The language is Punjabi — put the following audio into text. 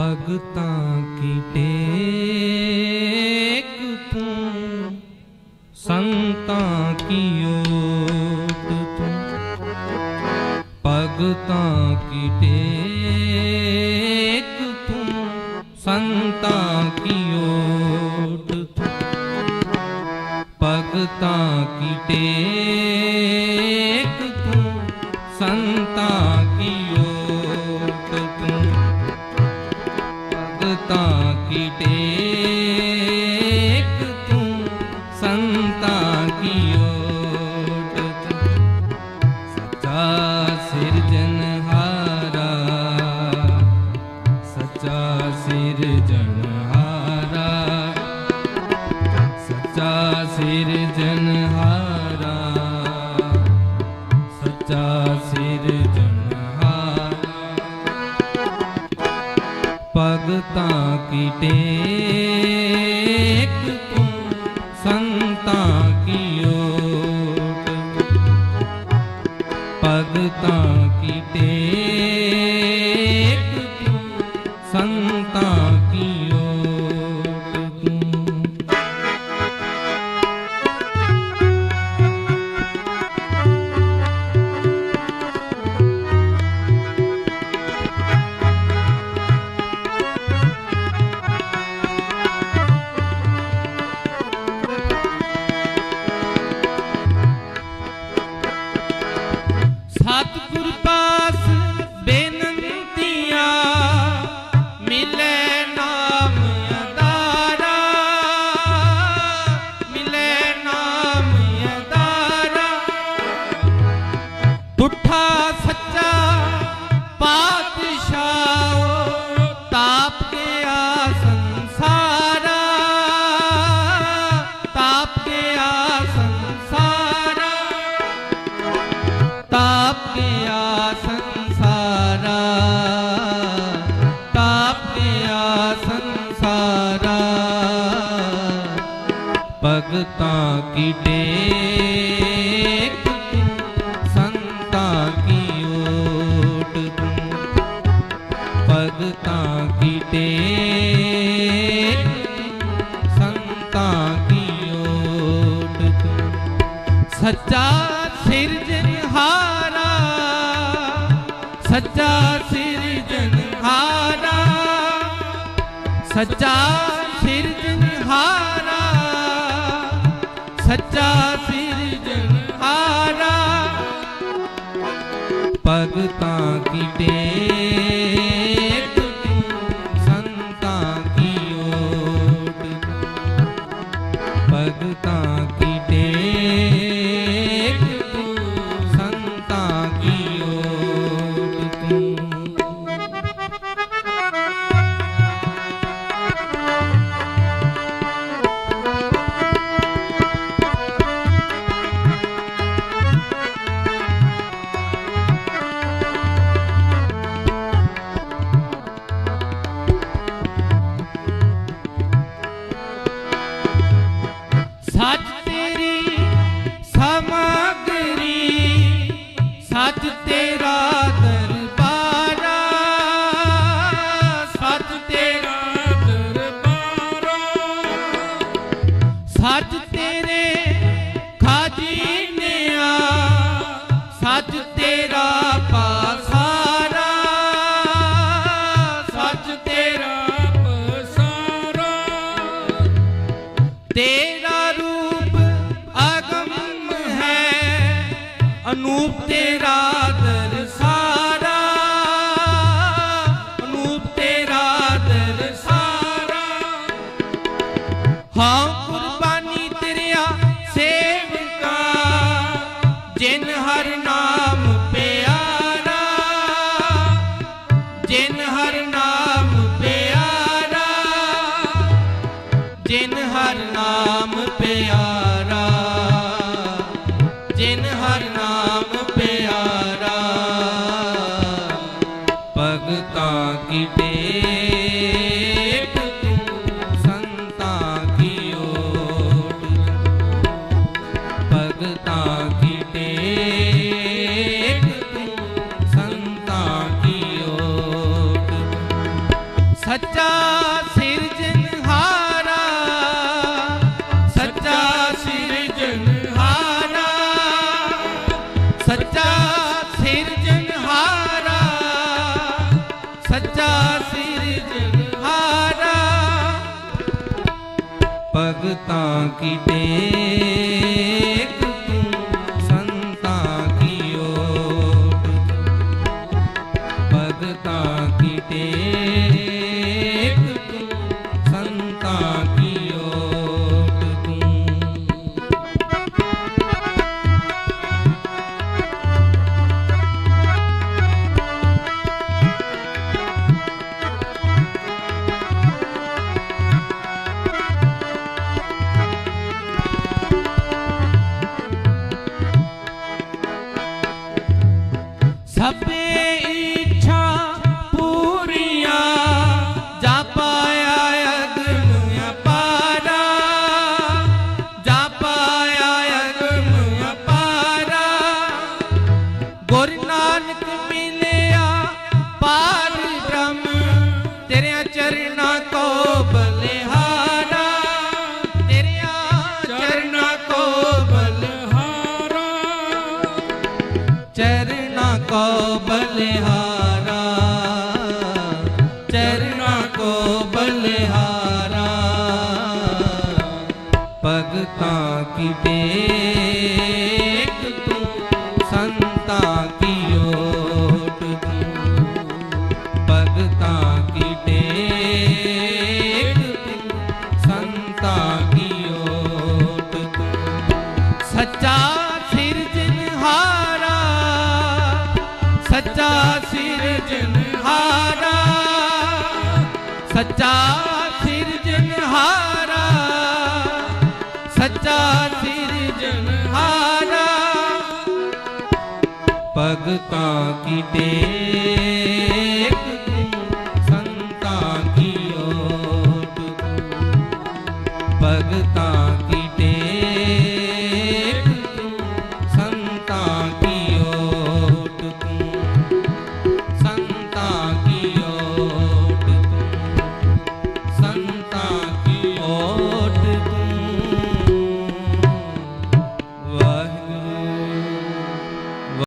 ਭਗਤਾਂ ਕੀ ਟੇਕ ਤੂੰ? ਸੰਤਾਂ ਕੀ ਓਟ ਤੂੰ? ਭਗਤਾਂ ਕੀ ਟੇਕ ਤੂੰ? ਸੰਤਾਂ ਕੀ ਓਟ ਤੂੰ? ਭਗਤਾਂ ਕੀ ਟੇਕ ਭਗਤਾਂ ਕੀ ਟੇਕ ਤੂੰ ਸੰਤਾਂ ਕੀ ਓਟ ਭਗਤਾਂ ਕੀ ਟੇਕ ਤਾਪ ਗਿਆ ਸੰਸਾਰਾ, ਤਾਪ ਗਿਆ ਸੰਸਾਰਾ। ਭਗਤਾਂ ਕੀ ਟੇਕ ਤੂੰ ਸੰਤਾਂ ਕੀ ਓਟ ਭਗਤਾਂ ਕੀ ਟੇਕ ਸੰਤਾਂ ਕੀ ਓਟ ਤੂੰ ਸੱਚਾ ਸਿਰਜਣਹਾਰਾ ਸੱਚਾ ਸਿਰਜਣਹਾਰਾ ਸੱਚਾ ਸਿਰਜਣਹਾਰਾ ਸੱਚਾ ਸਿਰਜਣਹਾਰਾ ਭਗਤਾਂ ਕੀ ਟੇਕ ਸੱਚ ਤੇਰੀ, ਸਮਗਰੀ, ਸੱਚ ਤੇਰਾ ਦਰਬਾਰਾ। ਸੱਚ ਤੇਰਾ ਦਰਬਾਰਾ। ਸੱਚ ਤੇਰੇ ਖਾਜੀਨਿਆ, ਸੱਚ ਤੇਰਾ ਪਾਸਾਰਾ। ਸੱਚ ਤੇਰਾ ਪਾਸਾਰਾ। ਤੇਰਾ ਅਨੂਪ ਤੇਰਾ ਦਰਸਾਰਾ, ਅਨੂਪ ਤੇਰਾ ਦਰਸਾਰਾ। ਹਾਂ, ਕੁਰਬਾਨੀ ਤੇਰਿਆ ਸੇਵਕਾ, ਜਿਨ ਹਰ ਨਾਮ ਪਿਆਰਾ, ਜਿਨ ਹਰ ਨਾਮ ਪਿਆਰਾ, ਜਿਨ ਹਰ ਨਾਮ ਪਿਆਰਾ। ਤਾਂ ਕੀ ਸੱਚਾ ਸਿਰਜਨਹਾਰਾ ਸੱਚਾ ਸਿਰਜਨਹਾਰਾ ਭਗਤਾਂ ਕੀ ਟੇ